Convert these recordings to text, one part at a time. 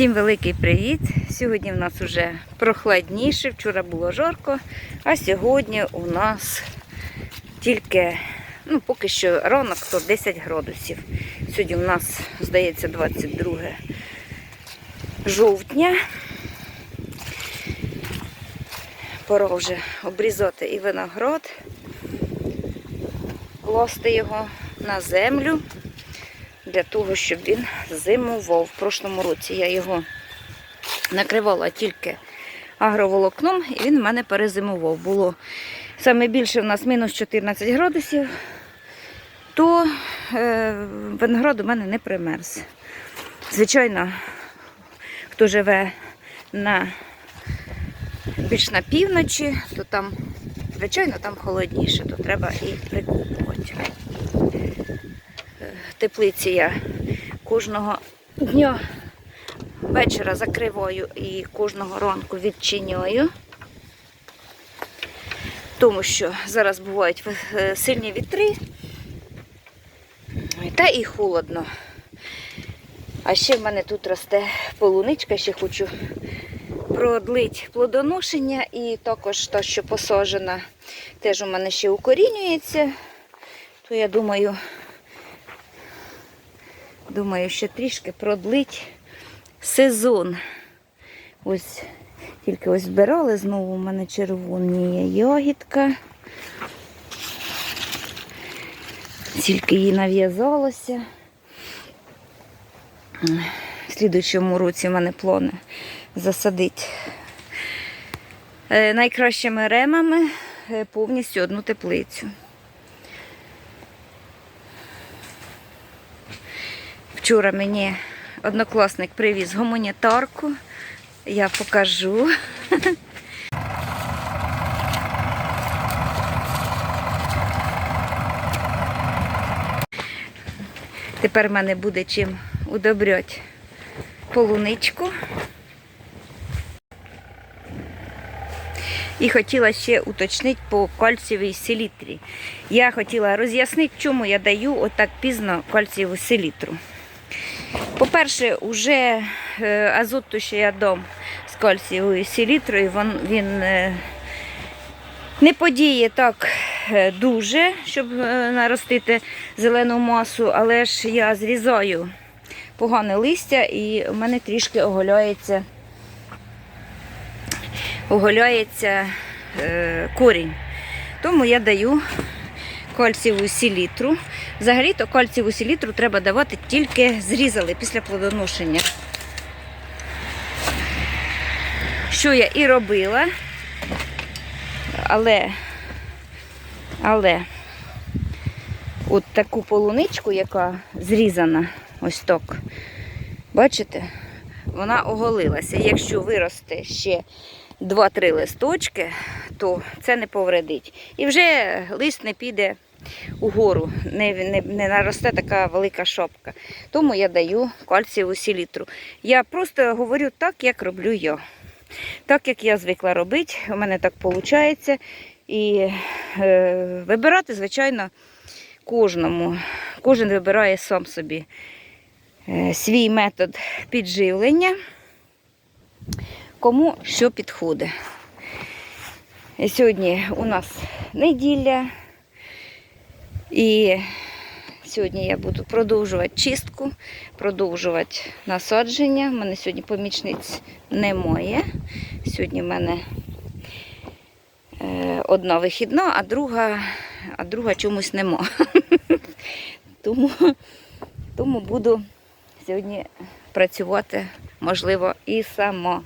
Всім великий привіт! Сьогодні в нас вже прохладніше, вчора було жарко, а сьогодні у нас тільки, ну, поки що ранок, то 10 градусів. Сьогодні у нас, здається, 22 жовтня. Пора вже обрізати і виноград, класти його на землю для того, щоб він зимував. В прошлому році я його накривала тільки агроволокном, і він в мене перезимував. Було саме більше в нас мінус 14 градусів, то е, виноград у мене не примерз. Звичайно, хто живе на більш на півночі, то там, звичайно, там холодніше, то треба і прикупувати теплиці я кожного дня вечора закриваю і кожного ранку відчиняю, тому що зараз бувають е, сильні вітри. Та і холодно. А ще в мене тут росте полуничка, ще хочу продлить плодоношення. І також та, що посаджена, теж у мене ще укорінюється, то я думаю, Думаю, ще трішки продлить сезон. Ось тільки ось збирали, знову у мене червоні ягідка. Тільки їй нав'язалося. В слідуючому році в мене плани засадити е, найкращими ремами е, повністю одну теплицю. Вчора мені однокласник привіз гуманітарку. Я покажу. Тепер в мене буде чим удобряти полуничку. І хотіла ще уточнити по кальцієвій селітрі. Я хотіла роз'яснити, чому я даю отак пізно кальцієву селітру. По-перше, вже е, азот, то, що я дам з кальцієвою селітрою, він, він е, не подіє так е, дуже, щоб наростити зелену масу, але ж я зрізаю погане листя і в мене трішки оголяється, оголяється корінь. Тому я даю кальцієву селітру. Взагалі-то кальцієву селітру треба давати тільки зрізали після плодоношення. Що я і робила, але, але от таку полуничку, яка зрізана, ось так, бачите, вона оголилася. Якщо виросте ще 2-3 листочки, то це не повредить. І вже лист не піде угору, не, не, не наросте така велика шопка. Тому я даю кальцієву селітру. Я просто говорю так, як роблю я. Так, як я звикла робити, у мене так виходить. І е, вибирати, звичайно, кожному. Кожен вибирає сам собі свій метод підживлення, кому що підходить. Сьогодні у нас неділя. І сьогодні я буду продовжувати чистку, продовжувати насадження. У мене сьогодні помічниць немає. Сьогодні в мене е, одна вихідна, а друга, а друга чомусь нема. Тому, тому буду сьогодні працювати, можливо, і сама.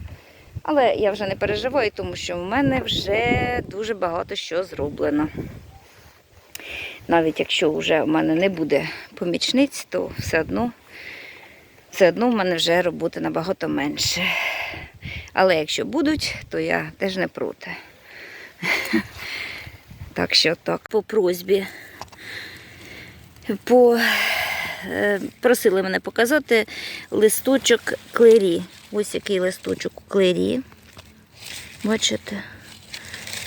Але я вже не переживаю, тому що в мене вже дуже багато що зроблено. Навіть якщо вже в мене не буде помічниць, то все одно все одно в мене вже роботи набагато менше. Але якщо будуть, то я теж не проти. Так що так, по просьбі. По... е, Просили мене показати листочок клері. Ось який листочок у клері. Бачите?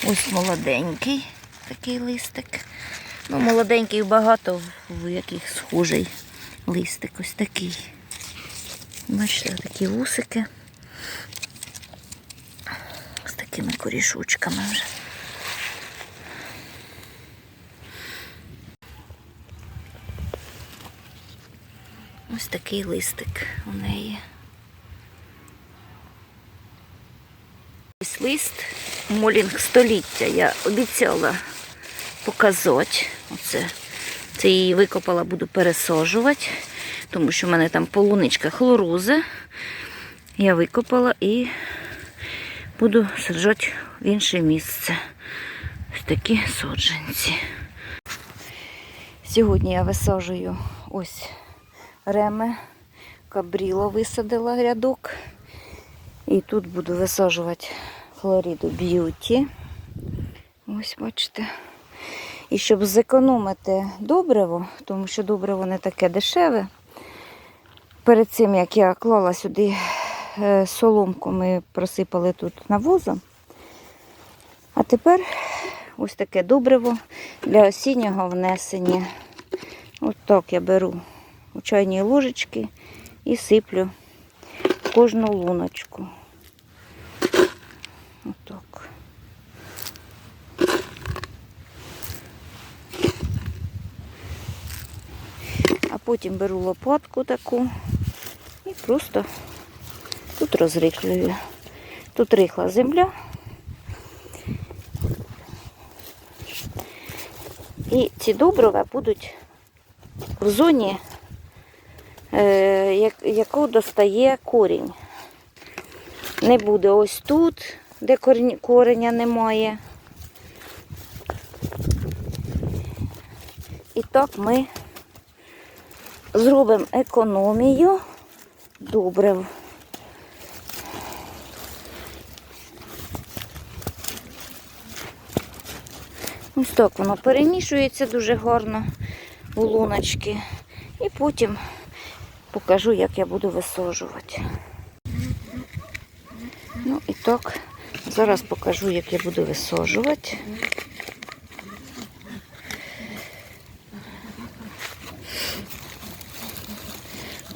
Ось молоденький такий листик. Ну, молоденький багато, в яких схожий листик ось такий. Бачите, такі вусики. З такими корішочками вже. Ось такий листик у неї. Ось лист молінг століття. Я обіцяла показати. Оце. Це її викопала, буду пересаджувати, тому що в мене там полуничка хлоруза. Я викопала і буду саджати в інше місце. Ось такі саджанці. Сьогодні я висаджую ось реми. Кабріло висадила рядок. І тут буду висаджувати Флориду Б'юті. Ось бачите. І щоб зекономити добриво, тому що добриво не таке дешеве. Перед цим, як я клала сюди е, соломку, ми просипали тут навозом. А тепер ось таке добриво для осіннього внесення. Ось так я беру у чайні ложечки і сиплю кожну луночку. Отак. А потім беру лопатку таку і просто тут розриклюю. Тут рихла земля. І ці добрива будуть в зоні, яку достає корінь. Не буде ось тут, де кореня немає. І так ми зробимо економію добрив. Ось так воно перемішується дуже гарно у луночки. І потім покажу, як я буду висаджувати. Ну і так, зараз покажу, як я буду висаджувати.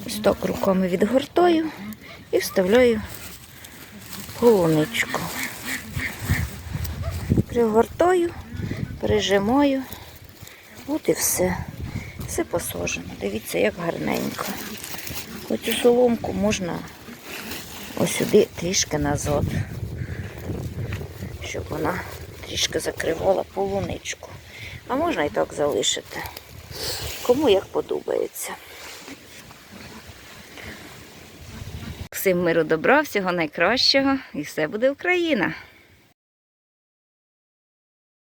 Ось так руками відгортаю і вставляю полуничку. Пригортаю, прижимаю. От і все. Все посажено. Дивіться, як гарненько. Оцю соломку можна ось сюди трішки назад, щоб вона трішки закривала полуничку. А можна і так залишити. Кому як подобається. Всім миру добра, всього найкращого і все буде Україна!